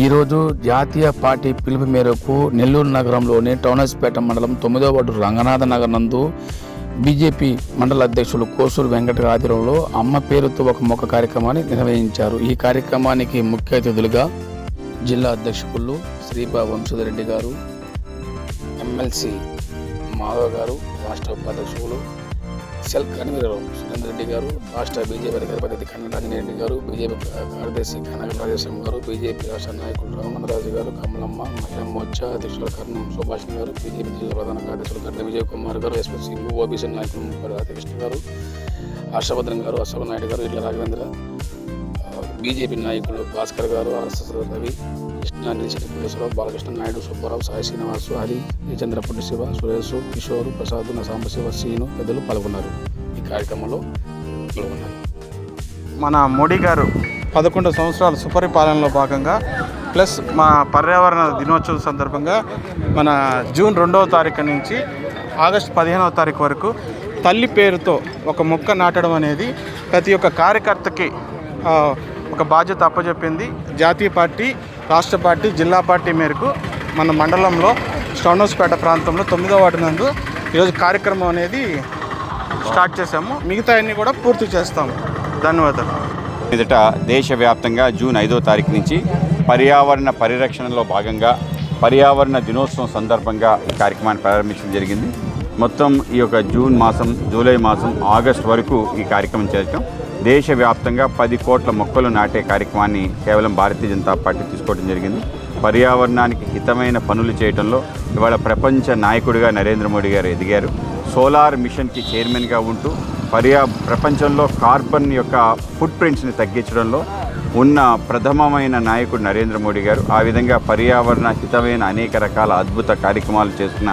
ఈరోజు జాతీయ పార్టీ పిలుపు మేరకు నెల్లూరు నగరంలోని టౌనస్పేట మండలం తొమ్మిదో వార్డు రంగనాథ నగర్ నందు బీజేపీ మండల అధ్యక్షులు కోసూరు వెంకట ఆధ్వర్యంలో అమ్మ పేరుతో ఒక మొక్క కార్యక్రమాన్ని నిర్వహించారు. ఈ కార్యక్రమానికి ముఖ్య అతిథులుగా జిల్లా అధ్యక్షులు శ్రీబా వంశధరెడ్డి గారు ఎమ్మెల్సీ మాధవ్ గారు రాష్ట్ర ఉపాధ్యక్షులు సెల్ కన్వీనర్ సురేందర్ రెడ్డి గారు రాష్ట్ర బీజేపీ అధికార ప్రతినిధి కన్నరాజన్ రెడ్డి గారు బీజేపీ కార్యదర్శి కనక రాజేశ్వరం గారు బీజేపీ రాష్ట్ర నాయకులు రామనరాజు గారు కమలమ్మ మహిళా మోర్చా అధ్యక్షులు కర్ణం సుభాష్ గారు బీజేపీ జిల్లా ప్రధాన కార్యదర్శులు గడ్డ విజయ్ కుమార్ గారు ఎస్పీ ఓబీసీ నాయకులు అధ్యక్షుడు రాధాకృష్ణ గారు హర్షవర్ధన్ గారు అశోక్ నాయుడు గారు ఇట్ల రాఘవేంద్ర బీజేపీ నాయకులు భాస్కర్ గారు ఆర్ఎస్ఎస్ రవి కృష్ణ నిలిచిన బాలకృష్ణ నాయుడు సుబ్బారావు సాయి శ్రీనివాసు హరి చంద్రపుట్టి శివ సురేష్ కిషోర్ ప్రసాద్ సాంబశివ సీను పెద్దలు పాల్గొన్నారు. ఈ కార్యక్రమంలో పాల్గొన్నారు. మన మోడీ గారు పదకొండు సంవత్సరాల సుపరిపాలనలో భాగంగా ప్లస్ మా పర్యావరణ దినోత్సవం సందర్భంగా మన జూన్ రెండవ తారీఖు నుంచి ఆగస్టు పదిహేనవ తారీఖు వరకు తల్లి పేరుతో ఒక మొక్క నాటడం అనేది ప్రతి ఒక్క కార్యకర్తకి ఒక బాధ్యత అప్పచెప్పింది జాతీయ పార్టీ రాష్ట్ర పార్టీ జిల్లా పార్టీ మేరకు మన మండలంలో స్టౌనోస్పేట ప్రాంతంలో తొమ్మిదో వార్డు నందు ఈరోజు కార్యక్రమం అనేది స్టార్ట్ చేసాము మిగతా అన్ని కూడా పూర్తి చేస్తాము. ధన్యవాదాలు. ఎదుట దేశవ్యాప్తంగా జూన్ ఐదో తారీఖు నుంచి పర్యావరణ పరిరక్షణలో భాగంగా పర్యావరణ దినోత్సవం సందర్భంగా ఈ కార్యక్రమాన్ని ప్రారంభించడం జరిగింది. మొత్తం ఈ యొక్క జూన్ మాసం జూలై మాసం ఆగస్ట్ వరకు ఈ కార్యక్రమం చేయటం దేశవ్యాప్తంగా పది కోట్ల మొక్కలు నాటే కార్యక్రమాన్ని కేవలం భారతీయ జనతా పార్టీ తీసుకోవడం జరిగింది. పర్యావరణానికి హితమైన పనులు చేయడంలో ఇవాళ ప్రపంచ నాయకుడిగా నరేంద్ర మోడీ గారు ఎదిగారు. సోలార్ మిషన్కి చైర్మన్గా ఉంటూ పర్యా ప్రపంచంలో కార్బన్ యొక్క ఫుట్ ప్రింట్స్ని తగ్గించడంలో ఉన్న ప్రథమమైన నాయకుడు నరేంద్ర మోడీ గారు ఆ విధంగా పర్యావరణ హితమైన అనేక రకాల అద్భుత కార్యక్రమాలు చేస్తున్న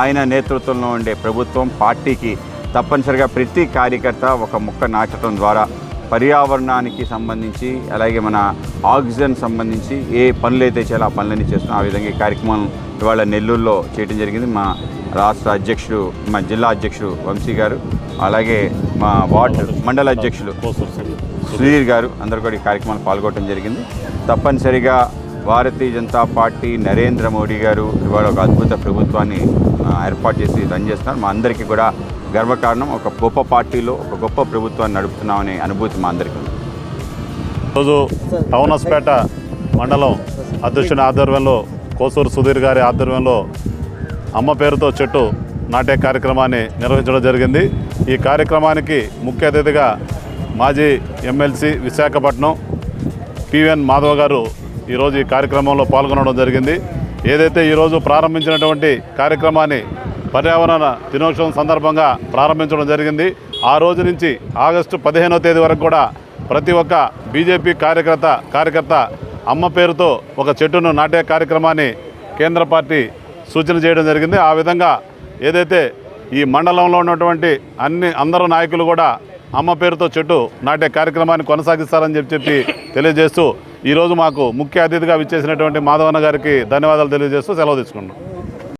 ఆయన నేతృత్వంలో ఉండే ప్రభుత్వం పార్టీకి తప్పనిసరిగా ప్రతి కార్యకర్త ఒక మొక్క నాటడం ద్వారా పర్యావరణానికి సంబంధించి అలాగే మన ఆక్సిజన్ సంబంధించి ఏ పనులు అయితే చేయాలో ఆ పనులన్నీ చేస్తున్నాం. ఆ విధంగా ఈ కార్యక్రమం ఇవాళ నెల్లూరులో చేయడం జరిగింది. మా రాష్ట్ర అధ్యక్షుడు మా జిల్లా అధ్యక్షుడు వంశీ గారు అలాగే మా వార్డు మండల అధ్యక్షులు సుధీర్ గారు అందరు కూడా ఈ కార్యక్రమాలు పాల్గొనడం జరిగింది. తప్పనిసరిగా భారతీయ జనతా పార్టీ నరేంద్ర మోడీ గారు ఇవాళ ఒక అద్భుత ప్రభుత్వాన్ని ఏర్పాటు చేసి రన్ చేస్తున్నారు. మా అందరికీ కూడా గర్వకారణం ఒక గొప్ప పార్టీలో ఒక గొప్ప ప్రభుత్వాన్ని నడుపుతున్నామనే అనుభూతి మా అందరికీ ఈరోజు టౌనస్పేట మండలం అధ్యక్షుని ఆధ్వర్యంలో కోసూరు సుధీర్ గారి ఆధ్వర్యంలో అమ్మ పేరుతో చెట్టు నాటే కార్యక్రమాన్ని నిర్వహించడం జరిగింది. ఈ కార్యక్రమానికి ముఖ్య అతిథిగా మాజీ ఎమ్మెల్సీ విశాఖపట్నం పివిఎన్ మాధవ్ గారు ఈరోజు ఈ కార్యక్రమంలో పాల్గొనడం జరిగింది. ఏదైతే ఈరోజు ప్రారంభించినటువంటి కార్యక్రమాన్ని పర్యావరణ దినోత్సవం సందర్భంగా ప్రారంభించడం జరిగింది. ఆ రోజు నుంచి ఆగస్టు పదిహేనో తేదీ వరకు కూడా ప్రతి ఒక్క బీజేపీ కార్యకర్త కార్యకర్త అమ్మ పేరుతో ఒక చెట్టును నాటే కార్యక్రమాన్ని కేంద్ర పార్టీ సూచన చేయడం జరిగింది. ఆ విధంగా ఏదైతే ఈ మండలంలో ఉన్నటువంటి అన్ని అందరూ నాయకులు కూడా అమ్మ పేరుతో చెట్టు నాటే కార్యక్రమాన్ని కొనసాగిస్తారని చెప్పి చెప్పి తెలియజేస్తూ ఈరోజు మాకు ముఖ్య అతిథిగా విచ్చేసినటువంటి మాధవన్న గారికి ధన్యవాదాలు తెలియజేస్తూ సెలవు తీసుకున్నాం